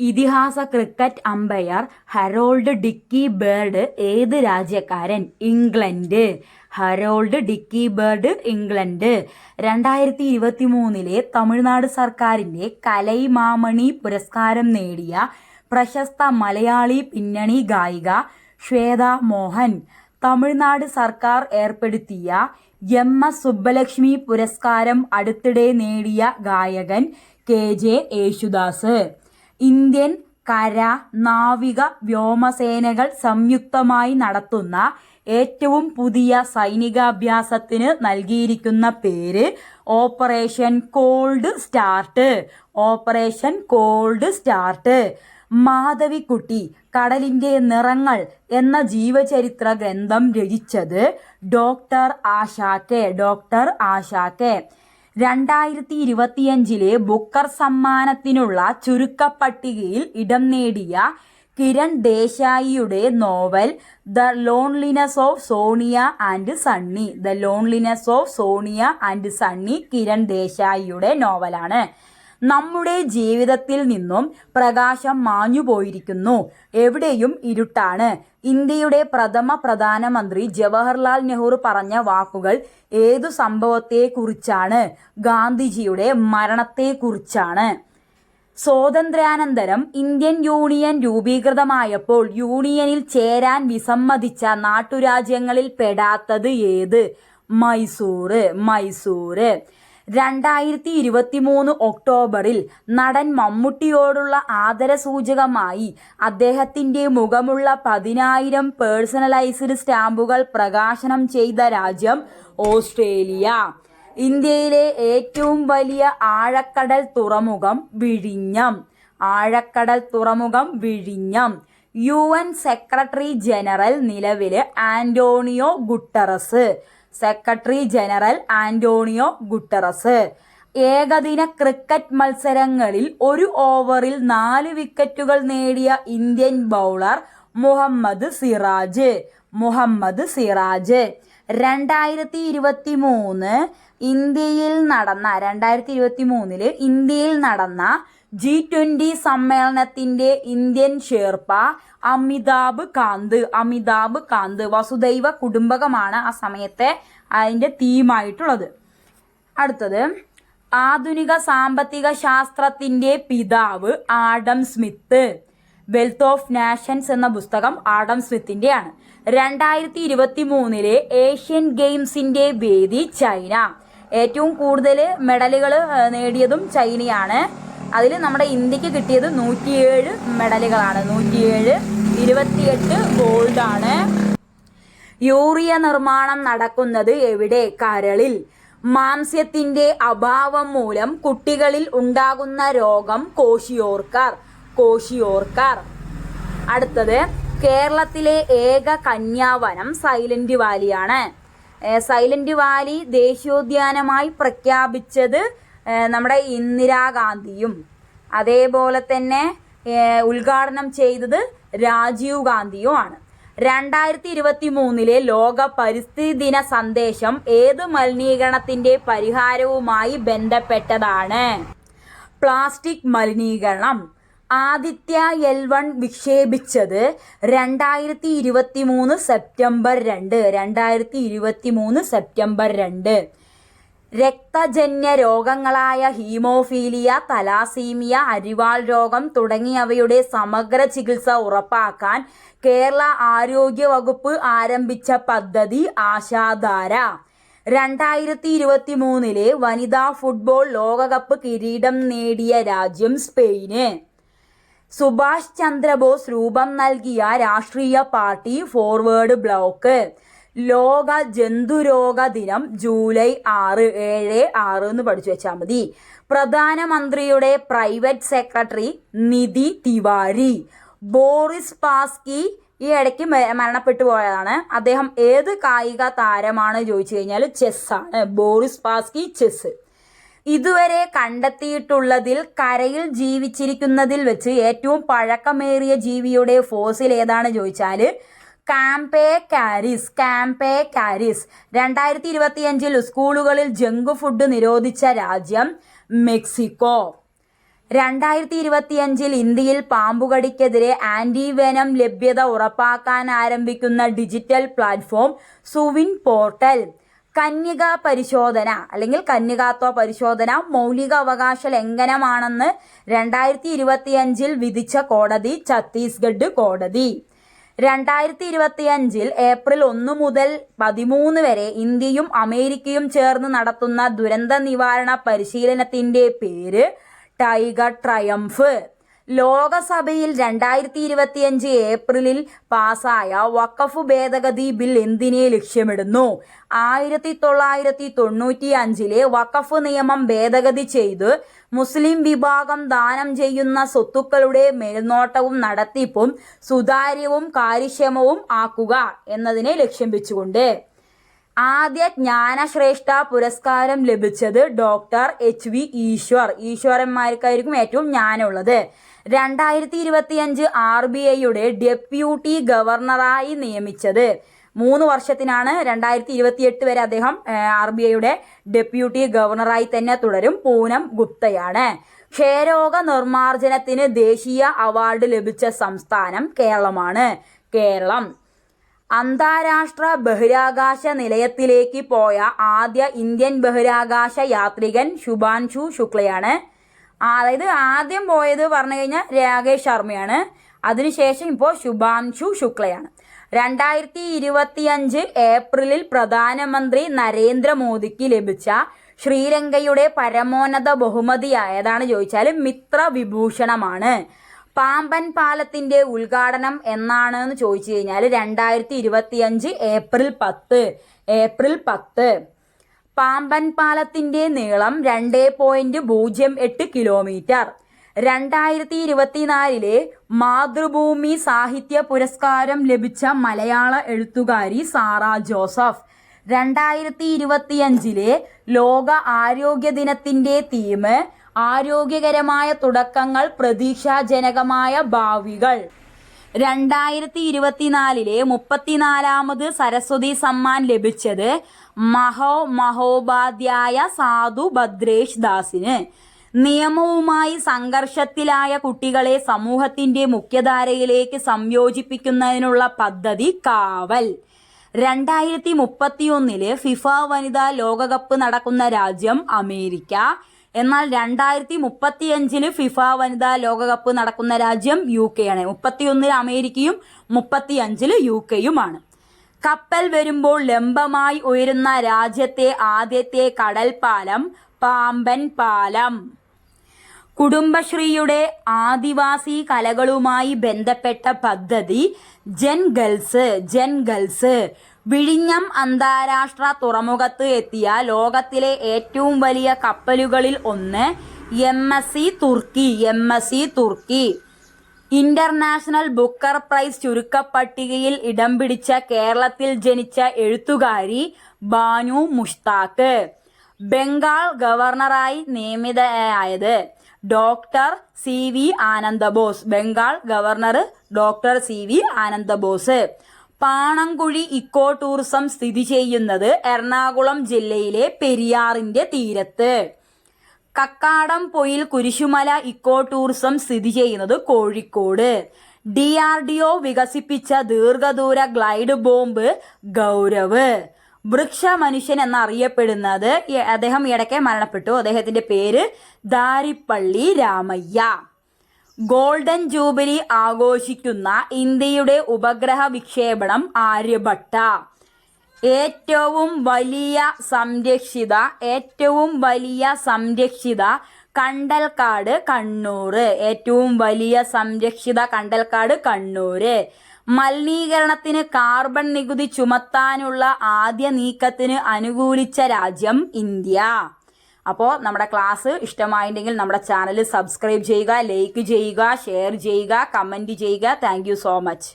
ഇതിഹാസ cricket umpire Harold Dickie Bird ഏത് രാജ്യക്കാരൻ? England. Harold Dickie Bird England. രണ്ടായിരത്തി ഇരുപത്തി മൂന്നിലെ തമിഴ്നാട് സർക്കാരിന്റെ കലൈമാമണി പുരസ്കാരം നേടിയ പ്രശസ്ത മലയാളി പിന്നണി ഗായിക ശ്വേത മോഹൻ. തമിഴ്നാട് സർക്കാർ ഏർപ്പെടുത്തിയ എം എസ് സുബ്ബലക്ഷ്മി പുരസ്കാരം അടുത്തിടെ നേടിയ ഗായകൻ കെ ജെ യേശുദാസ്. ഇന്ത്യൻ കര നാവിക വ്യോമസേനകൾ സംയുക്തമായി നടത്തുന്ന ഏറ്റവും പുതിയ സൈനികാഭ്യാസത്തിന് നൽകിയിരിക്കുന്ന പേര് operation cold start. Operation cold start. Madhavikutty കടലിന്റെ നിറങ്ങൾ എന്ന ജീവചരിത്ര ഗ്രന്ഥം രചിച്ചത് ഡോക്ടർ ആശാക്കെ ഡോക്ടർ ആശാക്കെ. രണ്ടായിരത്തി ഇരുപത്തിയഞ്ചിലെ ബുക്കർ സമ്മാനത്തിനുള്ള ചുരുക്കപ്പട്ടികയിൽ ഇടം നേടിയ Kiran ദേശായിയുടെ novel the loneliness of Sonia and Sunny. The loneliness of Sonia and Sunny Kiran ദേശായിയുടെ നോവലാണ്. നമ്മുടെ ജീവിതത്തിൽ നിന്നും പ്രകാശം മാഞ്ഞു പോയിരിക്കുന്നു. എവിടെയും ഇരുട്ടാണ്. ഇന്ത്യയുടെ പ്രഥമ പ്രധാനമന്ത്രി ജവഹർലാൽ നെഹ്റു പറഞ്ഞ വാക്കുകൾ ഏതു സംഭവത്തെക്കുറിച്ചാണ്? ഗാന്ധിജിയുടെ മരണത്തെക്കുറിച്ചാണ്. സ്വാതന്ത്ര്യാനന്തരം ഇന്ത്യൻ യൂണിയൻ രൂപീകൃതമായപ്പോൾ യൂണിയനിൽ ചേരാൻ വിസമ്മതിച്ച നാട്ടുരാജ്യങ്ങളിൽ പെടാത്തത് ഏത്? മൈസൂർ മൈസൂര് രണ്ടായിരത്തി ഇരുപത്തി മൂന്ന് ഒക്ടോബറിൽ നടൻ മമ്മൂട്ടിയോടുള്ള ആദരസൂചകമായി അദ്ദേഹത്തിന്റെ മുഖമുള്ള പതിനായിരം പേഴ്സണലൈസ്ഡ് സ്റ്റാമ്പുകൾ പ്രകാശനം ചെയ്ത രാജ്യം ഓസ്ട്രേലിയ. ഇന്ത്യയിലെ ഏറ്റവും വലിയ ആഴക്കടൽ തുറമുഖം വിഴിഞ്ഞം. ആഴക്കടൽ തുറമുഖം വിഴിഞ്ഞം. യു എൻ സെക്രട്ടറി ജനറൽ നിലവിലെ Antonio Guterres. Secretary general Antonio Guterres. ഏകദിന ക്രിക്കറ്റ് മത്സരങ്ങളിൽ ഒരു ഓവറിൽ നാല് വിക്കറ്റുകൾ നേടിയ ഇന്ത്യൻ ബൗളർ മുഹമ്മദ് സിറാജ്. മുഹമ്മദ് സിറാജ്. രണ്ടായിരത്തി ഇരുപത്തി മൂന്ന് ഇന്ത്യയിൽ നടന്ന രണ്ടായിരത്തി ഇരുപത്തി മൂന്നിൽ ഇന്ത്യയിൽ നടന്ന ജി ട്വന്റി സമ്മേളനത്തിന്റെ ഇന്ത്യൻ ഷേർപ്പ അമിതാഭ് കാന്ത്. അമിതാഭ് കാന്ത് വസുദൈവ കുടുംബകമാണ് ആ സമയത്തെ അതിന്റെ തീമായിട്ടുള്ളത്. അടുത്തത് ആധുനിക സാമ്പത്തിക ശാസ്ത്രത്തിന്റെ പിതാവ് Adam Smith. Wealth of nations എന്ന പുസ്തകം ആഡം സ്മിത്തിന്റെയാണ്. രണ്ടായിരത്തി ഇരുപത്തി മൂന്നിലെ ഏഷ്യൻ ഗെയിംസിന്റെ വേദി ചൈന. ഏറ്റവും കൂടുതൽ മെഡലുകൾ നേടിയതും ചൈനയാണ് അതിൽ നമ്മുടെ ഇന്ത്യയ്ക്ക് കിട്ടിയത് നൂറ്റിയേഴ് മെഡലുകളാണ്. നൂറ്റിയേഴ് ഇരുപത്തിയെട്ട് ഗോൾഡാണ്. യൂറിയ നിർമ്മാണം നടക്കുന്നത് എവിടെ? കരളിൽ. മാംസ്യത്തിന്റെ അഭാവം മൂലം കുട്ടികളിൽ ഉണ്ടാകുന്ന രോഗം കോശിയോർക്കാർ. കോശിയോർക്കാർ. അടുത്തത് കേരളത്തിലെ ഏക കന്യാവനം സൈലന്റ് വാലിയാണ്. സൈലന്റ് വാലി ദേശീയോദ്യാനമായി പ്രഖ്യാപിച്ചത് നമ്മുടെ ഇന്ദിരാഗാന്ധിയും അതേപോലെ തന്നെ ഉദ്ഘാടനം ചെയ്തത് രാജീവ് ഗാന്ധിയുമാണ് രണ്ടായിരത്തി ഇരുപത്തി മൂന്നിലെ ലോക പരിസ്ഥിതി ദിന സന്ദേശം ഏത് മലിനീകരണത്തിന്റെ പരിഹാരവുമായി ബന്ധപ്പെട്ടതാണ്? പ്ലാസ്റ്റിക് മലിനീകരണം. ആദിത്യ എൽ വൺ വിക്ഷേപിച്ചത് രണ്ടായിരത്തി ഇരുപത്തി മൂന്ന് സെപ്റ്റംബർ രണ്ട്. രണ്ടായിരത്തി ഇരുപത്തി മൂന്ന് സെപ്റ്റംബർ രണ്ട്. രക്തജന്യ രോഗങ്ങളായ ഹീമോഫീലിയ തലാസീമിയ അരിവാൾ രോഗം തുടങ്ങിയവയുടെ സമഗ്ര ചികിത്സ ഉറപ്പാക്കാൻ കേരള ആരോഗ്യ വകുപ്പ് ആരംഭിച്ച പദ്ധതി ആശാധാര. രണ്ടായിരത്തി ഇരുപത്തി മൂന്നിലെ വനിതാ ഫുട്ബോൾ ലോകകപ്പ് കിരീടം നേടിയ രാജ്യം സ്പെയിന്. സുഭാഷ് ചന്ദ്രബോസ് രൂപം നൽകിയ രാഷ്ട്രീയ പാർട്ടി ഫോർവേഡ് ബ്ലോക്ക്. ലോക ജന്തുരോഗ ദിനം ജൂലൈ ആറ് ഏഴ് ആറ് എന്ന് പഠിച്ചു വെച്ചാൽ മതി. പ്രധാനമന്ത്രിയുടെ private secretary Nidhi Tiwari. Boris Spassky ഈ ഇടയ്ക്ക് മരണപ്പെട്ടു പോയതാണ്. അദ്ദേഹം ഏത് കായിക താരമാണ് ചോദിച്ചു കഴിഞ്ഞാൽ ചെസ്സാണ് ബോറിസ് പാസ്കി ചെസ് ഇതുവരെ കണ്ടെത്തിയിട്ടുള്ളതിൽ കരയിൽ ജീവിച്ചിരിക്കുന്നതിൽ വെച്ച് ഏറ്റവും പഴക്കമേറിയ ജീവിയുടെ ഫോസിൽ ഏതാണ് ചോദിച്ചാൽ കാമ്പേ കാരിസ് കാമ്പേ കാരിസ്. രണ്ടായിരത്തി ഇരുപത്തിയഞ്ചിൽ സ്കൂളുകളിൽ ജങ്ക് ഫുഡ് നിരോധിച്ച രാജ്യം മെക്സിക്കോ. രണ്ടായിരത്തി ഇരുപത്തിയഞ്ചിൽ ഇന്ത്യയിൽ പാമ്പുകടിക്കെതിരെ ആന്റിവെനം ലഭ്യത ഉറപ്പാക്കാൻ ആരംഭിക്കുന്ന ഡിജിറ്റൽ പ്ലാറ്റ്ഫോം സുവിൻ പോർട്ടൽ. കന്യക പരിശോധന അല്ലെങ്കിൽ കന്യകാത്വ പരിശോധന മൗലിക അവകാശ ലംഘനമാണെന്ന് രണ്ടായിരത്തി ഇരുപത്തിയഞ്ചിൽ വിധിച്ച കോടതി ഛത്തീസ്ഗഡ് കോടതി. രണ്ടായിരത്തി ഇരുപത്തിയഞ്ചിൽ ഏപ്രിൽ ഒന്ന് മുതൽ പതിമൂന്ന് വരെ ഇന്ത്യയും അമേരിക്കയും ചേർന്ന് നടത്തുന്ന ദുരന്ത നിവാരണ പരിശീലനത്തിന്റെ പേര് ടൈഗർ ട്രയംഫ്. ലോകസഭയിൽ രണ്ടായിരത്തി ഇരുപത്തിയഞ്ച് ഏപ്രിലിൽ പാസായ വഖഫ് ഭേദഗതി ബിൽ എന്തിനെ ലക്ഷ്യമിടുന്നു? ആയിരത്തി തൊള്ളായിരത്തി തൊണ്ണൂറ്റി അഞ്ചിലെ വഖഫ് നിയമം ഭേദഗതി ചെയ്ത് മുസ്ലിം വിഭാഗം ദാനം ചെയ്യുന്ന സ്വത്തുക്കളുടെ മേൽനോട്ടവും നടത്തിപ്പും സുതാര്യവും കാര്യക്ഷമവും ആക്കുക എന്നതിനെ ലക്ഷ്യം വെച്ചുകൊണ്ട് ആദ്യ ജ്ഞാനശ്രേഷ്ഠ പുരസ്കാരം ലഭിച്ചത് ഡോക്ടർ എച്ച് വി ഈശ്വർ. ഈശ്വരന്മാർക്കായിരിക്കും ഏറ്റവും ജ്ഞാനമുള്ളത്. രണ്ടായിരത്തി ഇരുപത്തിയഞ്ച് ആർ ബി ഐയുടെ ഡെപ്യൂട്ടി ഗവർണറായി നിയമിച്ചത്. മൂന്ന് വർഷത്തിനാണ് രണ്ടായിരത്തി ഇരുപത്തിയെട്ട് വരെ അദ്ദേഹം ആർ ബി ഐയുടെ ഡെപ്യൂട്ടി ഗവർണറായി തന്നെ തുടരും. പൂനം ഗുപ്തയാണ്. ക്ഷയരോഗ നിർമാർജനത്തിന് ദേശീയ അവാർഡ് ലഭിച്ച സംസ്ഥാനം കേരളമാണ്. കേരളം. അന്താരാഷ്ട്ര ബഹിരാകാശ നിലയത്തിലേക്ക് പോയ ആദ്യ ഇന്ത്യൻ ബഹിരാകാശ യാത്രികൻ ശുഭാൻഷു ശുക്ലയാണ്. അതായത് ആദ്യം പോയത് പറഞ്ഞു കഴിഞ്ഞാൽ രാകേഷ് ശർമ്മയാണ്. അതിനുശേഷം ഇപ്പോൾ ശുഭാംശു ശുക്ലയാണ്. രണ്ടായിരത്തി ഇരുപത്തിയഞ്ച് ഏപ്രിലിൽ പ്രധാനമന്ത്രി നരേന്ദ്രമോദിക്ക് ലഭിച്ച ശ്രീലങ്കയുടെ പരമോന്നത ബഹുമതി ആയതാണ് ചോദിച്ചാൽ മിത്ര വിഭൂഷണമാണ്. പാമ്പൻ പാലത്തിന്റെ ഉദ്ഘാടനം എന്നാണ് എന്ന് ചോദിച്ചു കഴിഞ്ഞാൽ രണ്ടായിരത്തി ഇരുപത്തിയഞ്ച് ഏപ്രിൽ പത്ത്. ഏപ്രിൽ പത്ത്. പാമ്പൻ പാലത്തിന്റെ നീളം രണ്ട് പോയിന്റ് പൂജ്യം എട്ട് കിലോമീറ്റർ. രണ്ടായിരത്തി ഇരുപത്തിനാലിലെ മാതൃഭൂമി സാഹിത്യ പുരസ്കാരം ലഭിച്ച മലയാള എഴുത്തുകാരി സാറ ജോസഫ്. രണ്ടായിരത്തി ഇരുപത്തിയഞ്ചിലെ ലോക ആരോഗ്യ ദിനത്തിന്റെ തീം ആരോഗ്യകരമായ തുടക്കങ്ങൾ പ്രതീക്ഷാജനകമായ ഭാവികൾ. രണ്ടായിരത്തി ഇരുപത്തിനാലിലെ മുപ്പത്തിനാലാമത് സരസ്വതി സമ്മാൻ ലഭിച്ചത് മഹോ മഹോപാധ്യായ സാധു ഭദ്രേഷ് ദാസിന്. നിയമവുമായി സംഘർഷത്തിലായ കുട്ടികളെ സമൂഹത്തിന്റെ മുഖ്യധാരയിലേക്ക് സംയോജിപ്പിക്കുന്നതിനുള്ള പദ്ധതി കാവൽ. രണ്ടായിരത്തി മുപ്പത്തിയൊന്നിൽ ഫിഫ വനിതാ ലോകകപ്പ് നടക്കുന്ന രാജ്യം അമേരിക്ക. എന്നാൽ രണ്ടായിരത്തി മുപ്പത്തിയഞ്ചിൽ ഫിഫ വനിതാ ലോകകപ്പ് നടക്കുന്ന രാജ്യം യു കെ ആണ് മുപ്പത്തിയൊന്നിൽ അമേരിക്കയും മുപ്പത്തിയഞ്ചിൽ യു കെയുമാണ് കപ്പൽ വരുമ്പോൾ ലംബമായി ഉയരുന്ന രാജ്യത്തെ ആദ്യത്തെ കടൽ പാലം പാമ്പൻ പാലം കുടുംബശ്രീയുടെ ആദിവാസി കലകളുമായി ബന്ധപ്പെട്ട പദ്ധതി ജൻ ഗൾസ് ജൻ ഗൾസ്. വിഴിഞ്ഞം അന്താരാഷ്ട്ര തുറമുഖത്ത് എത്തിയ ലോകത്തിലെ ഏറ്റവും വലിയ കപ്പലുകളിൽ ഒന്ന് M S C Turkiye M S C Turkiye. International Booker prize ചുരുക്കപ്പട്ടികയിൽ ഇടം പിടിച്ച കേരളത്തിൽ ജനിച്ച എഴുത്തുകാരി ബാനു മുഷ്താഖ് ബംഗാൾ ഗവർണറായി നിയമിതയായത് doctor C V Ananda Bose Bengal governor doctor C V Ananda Bose. Panamkuzhy eco tourism സ്ഥിതി ചെയ്യുന്നത് എറണാകുളം ജില്ലയിലെ പെരിയാറിന്റെ തീരത്ത്. കക്കാടം പൊയിൽ കുരിശുമല ഇക്കോ ടൂറിസം സ്ഥിതി ചെയ്യുന്നത് Kozhikode. D R D O വികസിപ്പിച്ച ദീർഘദൂര ഗ്ലൈഡ് ബോംബ് ഗൗരവ്. വൃക്ഷ മനുഷ്യൻ എന്നറിയപ്പെടുന്നത് അദ്ദേഹം ഇടയ്ക്ക് മരണപ്പെട്ടു. അദ്ദേഹത്തിന്റെ പേര് ദാരിപ്പള്ളി രാമയ്യ. ഗോൾഡൻ ജൂബിലി ആഘോഷിക്കുന്ന ഇന്ത്യയുടെ ഉപഗ്രഹ വിക്ഷേപണം ആര്യഭട്ട. ഏറ്റവും വലിയ സംരക്ഷിത ഏറ്റവും വലിയ സംരക്ഷിത കണ്ടൽക്കാട് കണ്ണൂർ. ഏറ്റവും വലിയ സംരക്ഷിത കണ്ടൽക്കാട് കണ്ണൂർ മലിനീകരണത്തിന് കാർബൺ നികുതി ചുമത്താനുള്ള ആദ്യ നീക്കത്തിന് അനുകൂലിച്ച രാജ്യം ഇന്ത്യ. അപ്പോൾ നമ്മുടെ ക്ലാസ് ഇഷ്ടമായിട്ടുണ്ടെങ്കിൽ നമ്മുടെ ചാനൽ സബ്സ്ക്രൈബ് ചെയ്യുക ലൈക്ക് ചെയ്യുക ഷെയർ ചെയ്യുക കമന്റ് ചെയ്യുക. Thank so much.